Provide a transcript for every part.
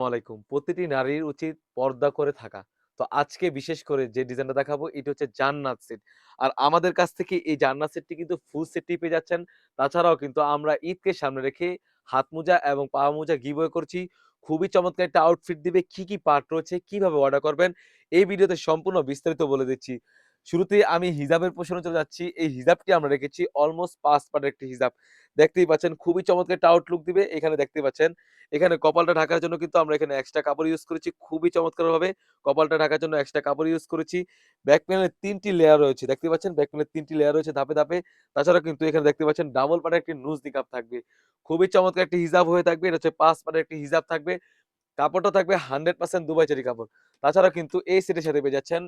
আলাইকুম। প্রতিটি নারীর উচিত পর্দা করে থাকা। তো আজকে বিশেষ করে যে ডিজাইনটা দেখাবো এটা হচ্ছে জান্নাত সেট। আর আমাদের কাছ থেকে এই জান্নাত সেটটি কিন্তু ফুল সেটটি পেয়ে যাচ্ছেন। তাছাড়াও কিন্তু আমরা ঈদকে সামনে রেখে হাত মোজা এবং পা মোজা গিভওয়ে করছি। খুবই চমৎকার একটা আউটফিট দিবে। কি, কি পার্ট রয়েছে, কীভাবে অর্ডার করবেন এই ভিডিওতে সম্পূর্ণ বিস্তারিত বলে দিচ্ছি। শুরুতেই আমি হিজাবের পোরশনে চলে যাচ্ছি। এই হিজাবটি আমরা রেখেছি অলমোস্ট ৫ পার্টের একটি হিজাব। দেখতেই পাচ্ছেন খুবই চমৎকার একটা আউটলুক দিবে। এখানে দেখতে পাচ্ছেন এখানে কপালটা ঢাকার জন্য কিন্তু আমরা এখানে এক্সট্রা কাপড় ইউজ করেছি। খুবই চমৎকারভাবে কপালটা ঢাকার জন্য এক্সট্রা কাপড় ইউজ করেছি। ব্যাক প্যানেলে ৩ টি লেয়ার রয়েছে। দেখতে পাচ্ছেন ব্যাক প্যানেলে ৩ টি লেয়ার রয়েছে ধাপে, ধাপে। তাছাড়া কিন্তু এখানে দেখতে পাচ্ছেন ডাবল পাড়ের একটি নুজ নিকাব থাকবে। খুবই চমৎকার একটি হিজাব হয়ে থাকবে। এটা হচ্ছে ৫ পাড়ের একটি হিজাব থাকবে। কাপড়টা থাকবে 100% দুবাই চেরি কাপড়। তাছাড়া কিন্তু এই সেটের সাথে পেয়ে যাচ্ছেন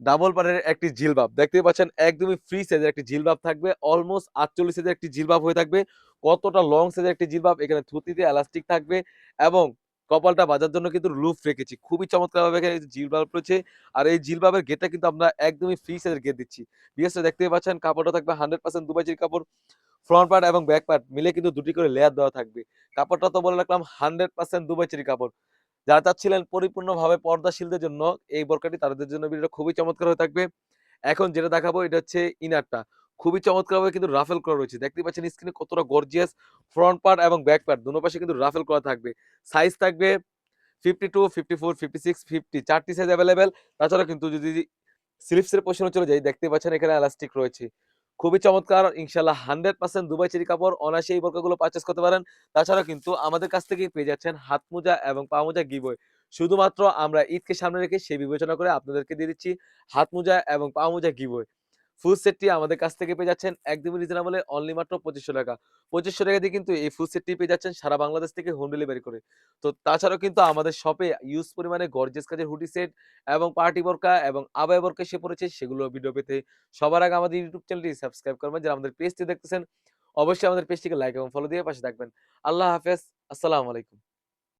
ডাবল পাড়ের একটি জিলবাব। দেখতেই পাচ্ছেন, একদমই ফ্রি সাইজের একটি জিলবাব থাকবে। অলমোস্ট ৪৮ সাইজের একটি জিলবাব হয়ে থাকবে। কতটা লং সাইজের একটি জিলবাব, এখানে থুতিতে এলাস্টিক থাকবে এবং কপালটা বাজার জন্য কিন্তু লুফ রেখেছি। খুবই চমৎকারভাবে এখানে জিলবাব রয়েছে। আর এই জিলবাবের গেটটা কিন্তু আমরা একদমই ফ্রি সাইজের গেট দিচ্ছি। ভিউয়ার্সরা দেখতেই পাচ্ছেন, কাপড়টা থাকবে 100% দুবাই চেরি কাপড়। ফ্রন্ট পার্ট এবং ব্যাক পার্ট মিলে কিন্তু দুটি করে লেয়ার দেওয়া থাকবে। কাপড়টা তো বলে রাখলাম 100% দুবাই চেরি কাপড়। যারা চাচ্ছিলেন পরিপূর্ণভাবে পর্দাশীলদের জন্য এই বোরকাটি তাদের জন্য ভিডিওটা খুবই চমৎকার হয়ে থাকবে। এখন যেটা দেখাবো এটা হচ্ছে ইনারটা। খুবই চমৎকারভাবে কিন্তু রাফেল করা রয়েছে। দেখতে পাচ্ছেন স্ক্রিনে কতটা গর্জিয়াস ফ্রন্ট পার্ট এবং ব্যাক পার্ট দোনো পাশে কিন্তু রাফেল করা থাকবে। সাইজ থাকবে fifty two fifty four fifty six fifty চারটি সাইজ অ্যাভেলেবেল তাছাড়া কিন্তু যদি স্লিপস এর পোরশনে চলে যাই দেখতে পাচ্ছেন এখানে এলাস্টিক রয়েছে। খুবই চমৎকার ইনশাল্লাহ হান্ড্রেড পার্সেন্ট দুবাই চেরি কাপড় অনায়াসে এই বোরকাগুলো পারচেস করতে পারেন। তাছাড়া কিন্তু আমাদের কাছ থেকে পেয়ে যাচ্ছেন হাত মোজা এবং পা মোজা গিবই শুধুমাত্র আমরা ঈদকে সামনে রেখে সেই বিবেচনা করে আপনাদেরকে দিয়ে দিচ্ছি হাত মোজা এবং পা মোজা গিভওয়ে। ফুল সেটটি আমাদের কাছ থেকে পেয়ে যাচ্ছেন একদমই রিজনেবলে অনলি মাত্র ৳২৫০০ ৳২৫০০ দিয়ে কিন্তু এই ফুল সেটটি পেয়ে যাচ্ছেন সারা বাংলাদেশ থেকে হোম ডেলিভারি করে। তো তাছাড়াও কিন্তু আমাদের শপে ইউজ পরিমাণে গর্জেস কাজের হুডি সেট এবং পার্টি বোরকা এবং আবায়া বোরকা এসে পড়েছে, সেগুলো ভিডিও পেতে সবার আগে আমাদের ইউটিউব চ্যানেলটি সাবস্ক্রাইব করবেন। যারা আমাদের পেজটি দেখতেছেন, অবশ্যই আমাদের পেজটিকে লাইক এবং ফলো দিয়ে পাশে থাকবেন। আল্লাহ হাফেজ। আসসালামু আলাইকুম।